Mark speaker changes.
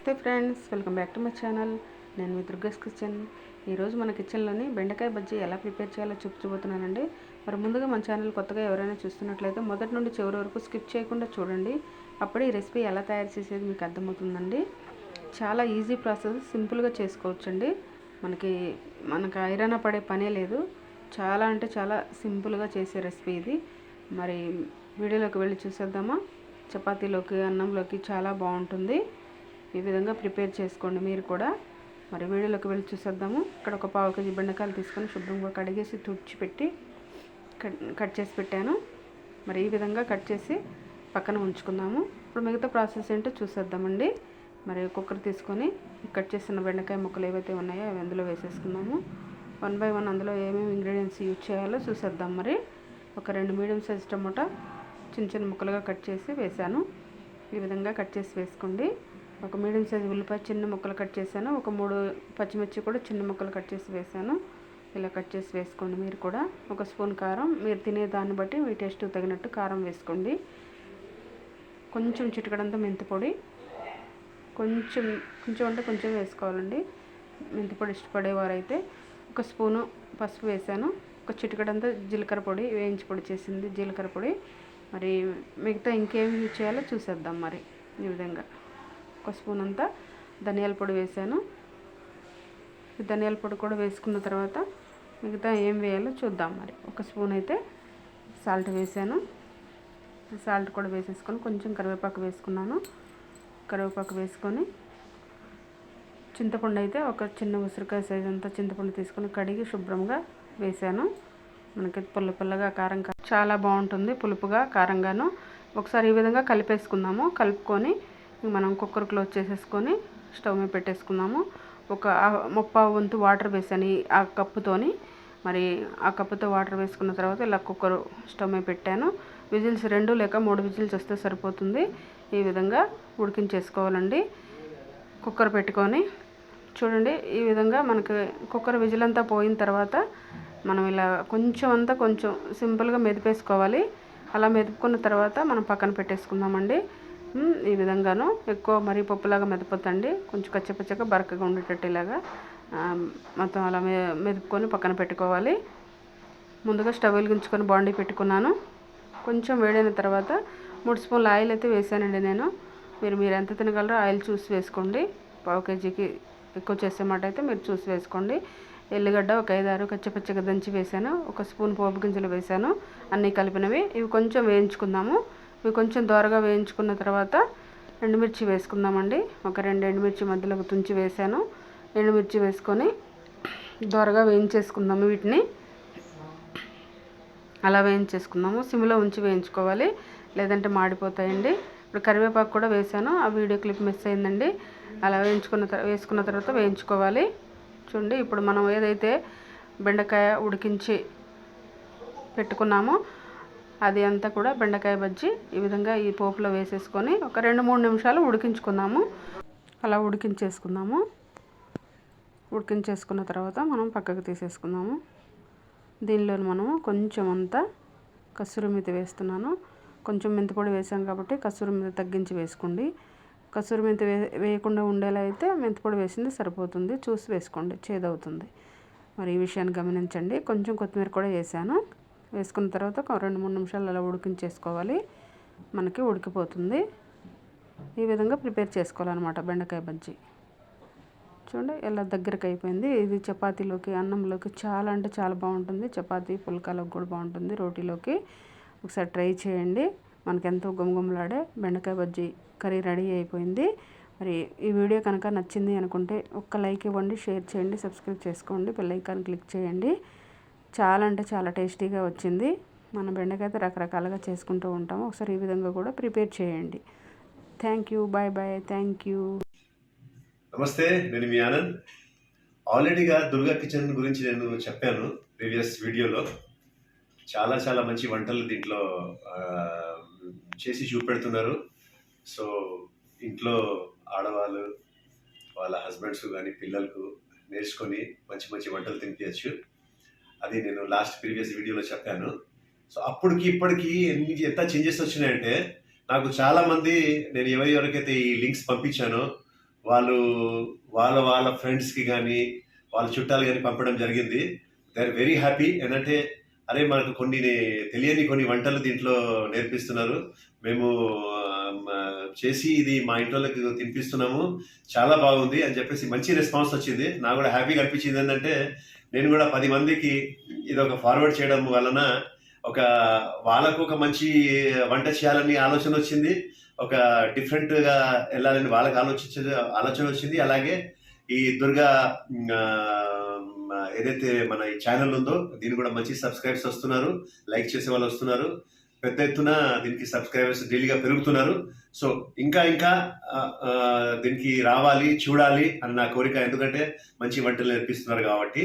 Speaker 1: నమస్తే friends welcome back to my channel. నేను మీ దుర్గస్ కిచెన్ ఈరోజు మన కిచెన్లోని బెండకాయ బజ్జీ ఎలా ప్రిపేర్ చేయాలో చూపించబోతున్నానండి మరి ముందుగా మన ఛానల్ కొత్తగా ఎవరైనా చూస్తున్నట్లయితే మొదటి నుండి చివరి వరకు స్కిప్ చేయకుండా చూడండి. అప్పుడే ఈ రెసిపీ ఎలా తయారు చేసేది మీకు అర్థమవుతుందండి. చాలా ఈజీ ప్రాసెస్ సింపుల్గా చేసుకోవచ్చండి. మనకి మనకు ఐరన్ పడే పనే లేదు. చాలా అంటే చాలా సింపుల్గా చేసే రెసిపీ ఇది. మరి వీడియోలోకి వెళ్ళి చూసేద్దామా? చపాతీలోకి అన్నంలోకి చాలా బాగుంటుంది. ఈ విధంగా ప్రిపేర్ చేసుకోండి మీరు కూడా. మరి వీడియోలోకి వెళ్ళి చూసేద్దాము. ఇక్కడ ఒక పావు కేజీ బెండకాయలు తీసుకొని శుభ్రంగా కడిగేసి తుడిచిపెట్టి కట్ కట్ చేసి పెట్టాను. మరి ఈ విధంగా కట్ చేసి పక్కన ఉంచుకుందాము. ఇప్పుడు మిగతా ప్రాసెస్ ఏంటో చూసేద్దామండి. మరి కుక్కర్ తీసుకొని కట్ చేసిన బెండకాయ ముక్కలు ఏవైతే ఉన్నాయో అవి అందులో వేసేసుకున్నాము వన్ బై వన్ అందులో ఏమేమి ఇంగ్రీడియంట్స్ యూజ్ చేయాలో చూసేద్దాం మరి. ఒక రెండు మీడియం సైజ్ టమోటా చిన్న చిన్న ముక్కలుగా కట్ చేసి వేసాను ఈ విధంగా కట్ చేసి వేసుకోండి. ఒక మీడియం సైజ్ ఉల్లిపాయ చిన్న ముక్కలు కట్ చేశాను. ఒక మూడు పచ్చిమిర్చి కూడా చిన్న ముక్కలు కట్ చేసి వేసాను ఇలా కట్ చేసి వేసుకోండి మీరు కూడా. ఒక స్పూన్ కారం. మీరు తినే దాన్ని బట్టి మీ టేస్ట్ తగినట్టు కారం వేసుకోండి. కొంచెం చిటికడంతా మెంతిపొడి కొంచెం కొంచెం అంటే కొంచెం వేసుకోవాలండి. మెంతి పొడి ఇష్టపడేవారైతే ఒక స్పూను పసుపు వేసాను ఒక చిటికడంతా జీలకర్ర పొడి వేయించి పొడి చేసింది జీలకర్ర పొడి. మరి మిగతా ఇంకేం యూజ్ చేయాలో చూసేద్దాం మరి ఈ విధంగా. ఒక స్పూన్ అంతా ధనియాల పొడి వేసాను. ధనియాల పొడి కూడా వేసుకున్న తర్వాత మిగతా ఏం వేయాలో చూద్దాం మరి. ఒక స్పూన్ అయితే సాల్ట్ వేసాను. సాల్ట్ కూడా వేసేసుకొని కొంచెం కరివేపాకు వేసుకున్నాను. కరివేపాకు వేసుకొని చింతపండు అయితే ఒక చిన్న ఉసిరికాయ సైజ్ అంతా చింతపండు తీసుకొని కడిగి శుభ్రంగా వేసాను. మనకి పుల్ల పుల్లగా కారం చాలా బాగుంటుంది పులుపుగా కారంగాను. ఒకసారి ఈ విధంగా కలిపేసుకుందాము. కలుపుకొని మనం కుక్కర్ క్లోజ్ చేసేసుకొని స్టవ్ మీద పెట్టేసుకుందాము. ఒక ముప్పా వంతు వాటర్ వేసాను ఆ కప్పుతోని మరి ఆ కప్పుతో వాటర్ వేసుకున్న తర్వాత ఇలా కుక్కర్ స్టవ్ మీద పెట్టాను. విజిల్స్ రెండు లేక మూడు విజిల్స్ వస్తే సరిపోతుంది. ఈ విధంగా ఉడికించేసుకోవాలండి. కుక్కర్ పెట్టుకొని చూడండి ఈ విధంగా మనకి కుక్కర్ విజిల్ అంతా పోయిన తర్వాత మనం ఇలా కొంచెం అంతా కొంచెం సింపుల్గా మెదిపేసుకోవాలి. అలా మెదుపుకున్న తర్వాత మనం పక్కన పెట్టేసుకుందామండి. ఈ విధంగాను ఎక్కువ మరీ పప్పులాగా మెదపొద్దండి. కొంచెం కచ్చపచ్చగా బరకగా ఉండేటట్టు ఇలాగా మొత్తం అలా మెదుపుకొని పక్కన పెట్టుకోవాలి. ముందుగా స్టవ్ వెలిగించుకొని బాండీ పెట్టుకున్నాను. కొంచెం వేడైన తర్వాత మూడు స్పూన్ల ఆయిల్ అయితే వేసానండి నేను. మీరు మీరు ఎంత తినగలరో ఆయిల్ చూసి వేసుకోండి. పావు కేజీకి ఎక్కువ చేసేమాట అయితే మీరు చూసి వేసుకోండి. ఎల్లిగడ్డ ఒక ఐదారు కచ్చపచ్చగా దంచి వేసాను. ఒక స్పూన్ పోపు గింజలు వేసాను. అన్నీ కలిపినవి. ఇవి కొంచెం వేయించుకుందాము. ఇవి కొంచెం దోరగా వేయించుకున్న తర్వాత ఎండుమిర్చి వేసుకుందామండి. ఒక రెండు ఎండుమిర్చి మధ్యలోకి తుంచి వేసాను. ఎండుమిర్చి వేసుకొని దోరగా వేయించేసుకుందాము వీటిని. అలా వేయించేసుకుందాము. సిమ్లో ఉంచి వేయించుకోవాలి. లేదంటే మాడిపోతాయండి. ఇప్పుడు కరివేపాకు కూడా వేసాను. ఆ వీడియో క్లిప్ మిస్ అయిందండి. అలా వేయించుకున్న వేసుకున్న తర్వాత వేయించుకోవాలి. చూడండి ఇప్పుడు మనం ఏదైతే బెండకాయ ఉడికించి పెట్టుకున్నామో అది అంతా కూడా బెండకాయ బజ్జి ఈ విధంగా ఈ పోపులో వేసేసుకొని ఒక రెండు మూడు నిమిషాలు ఉడికించుకుందాము. అలా ఉడికించేసుకుందాము. ఉడికించేసుకున్న తర్వాత మనం పక్కకు తీసేసుకుందాము. దీనిలో మనము కొంచెం అంతా కసూరి మెతి వేస్తున్నాను. కొంచెం మెంతిపొడి వేసాం కాబట్టి కసూరి మెతి తగ్గించి వేసుకోండి. కసూరి మెంతి వే వేయకుండా ఉండేలా అయితే మెంతిపొడి వేసింది సరిపోతుంది. చూసి వేసుకోండి చేదవుతుంది. మరి ఈ విషయాన్ని గమనించండి. కొంచెం కొత్తిమీర కూడా వేసాను. వేసుకున్న తర్వాత ఒక రెండు మూడు నిమిషాలు అలా ఉడికించేసుకోవాలి. మనకి ఉడికిపోతుంది. ఈ విధంగా ప్రిపేర్ చేసుకోవాలన్నమాట బెండకాయ బజ్జీ. చూడండి ఎలా దగ్గరకు అయిపోయింది. ఇది చపాతీలోకి అన్నంలోకి చాలా అంటే చాలా బాగుంటుంది. చపాతీ పుల్కాలోకి కూడా బాగుంటుంది రోటీలోకి. ఒకసారి ట్రై చేయండి. మనకి ఎంతో గుమగుమలాడే బెండకాయ బజ్జీ కర్రీ రెడీ అయిపోయింది. మరి ఈ వీడియో కనుక నచ్చింది అనుకుంటే ఒక్క లైక్ ఇవ్వండి షేర్ చేయండి సబ్స్క్రైబ్ చేసుకోండి బెల్ ఐకాన్ క్లిక్ చేయండి. చాలా అంటే చాలా టేస్టీగా వచ్చింది. మన బెండకాయ రకరకాలుగా చేసుకుంటూ ఉంటాము. ఒకసారి ఈ విధంగా కూడా ప్రిపేర్ చేయండి. Thank you bye bye thank you
Speaker 2: నమస్తే నేను మీ ఆనంద్. ఆల్రెడీగా దుర్గా కిచెన్ గురించి నేను చెప్పాను ప్రీవియస్ వీడియోలో. చాలా చాలా మంచి వంటలు దీంట్లో చేసి చూపెడుతున్నారు. సో ఇంట్లో ఆడవాళ్ళు వాళ్ళ హస్బెండ్స్ కానీ పిల్లలకు నేర్చుకొని మంచి మంచి వంటలు తినిపించచ్చు అది నేను లాస్ట్ ప్రీవియస్ వీడియోలో చెప్పాను. సో అప్పటికి ఇప్పటికి ఎన్ని ఎంత చేంజెస్ వచ్చినాయంటే నాకు చాలామంది నేను ఎవరి ఎవరికైతే ఈ లింక్స్ పంపించానో వాళ్ళు వాళ్ళ వాళ్ళ ఫ్రెండ్స్కి కానీ వాళ్ళ చుట్టాలు కానీ పంపడం జరిగింది. దే ఆర్ వెరీ హ్యాపీ ఏంటంటే అరే మనకు కొన్ని తెలియని కొన్ని వంటలు దీంట్లో నేర్పిస్తున్నారు. మేము చేసి ఇది మా ఇంట్లోకి తినిపిస్తున్నాము. చాలా బాగుంది అని చెప్పేసి మంచి రెస్పాన్స్ వచ్చింది. నాకు కూడా హ్యాపీగా అనిపించింది ఏంటంటే నేను కూడా పది మందికి ఇది ఒక ఫార్వర్డ్ చేయడం వలన ఒక వాళ్ళకు ఒక మంచి వంట చేయాలని ఆలోచన వచ్చింది. ఒక డిఫరెంట్గా వెళ్ళాలని వాళ్ళకి ఆలోచించ ఆలోచన వచ్చింది. అలాగే ఈ దుర్గా ఏదైతే మన ఈ ఛానల్ ఉందో దీని కూడా మంచి సబ్స్క్రైబ్స్ వస్తున్నారు. లైక్ చేసే వాళ్ళు వస్తున్నారు. పెద్ద ఎత్తున దీనికి సబ్స్క్రైబర్స్ డైలీగా పెరుగుతున్నారు. సో ఇంకా ఇంకా దీనికి రావాలి చూడాలి అన్న కోరిక. ఎందుకంటే మంచి వంటలు నేర్పిస్తున్నారు కాబట్టి.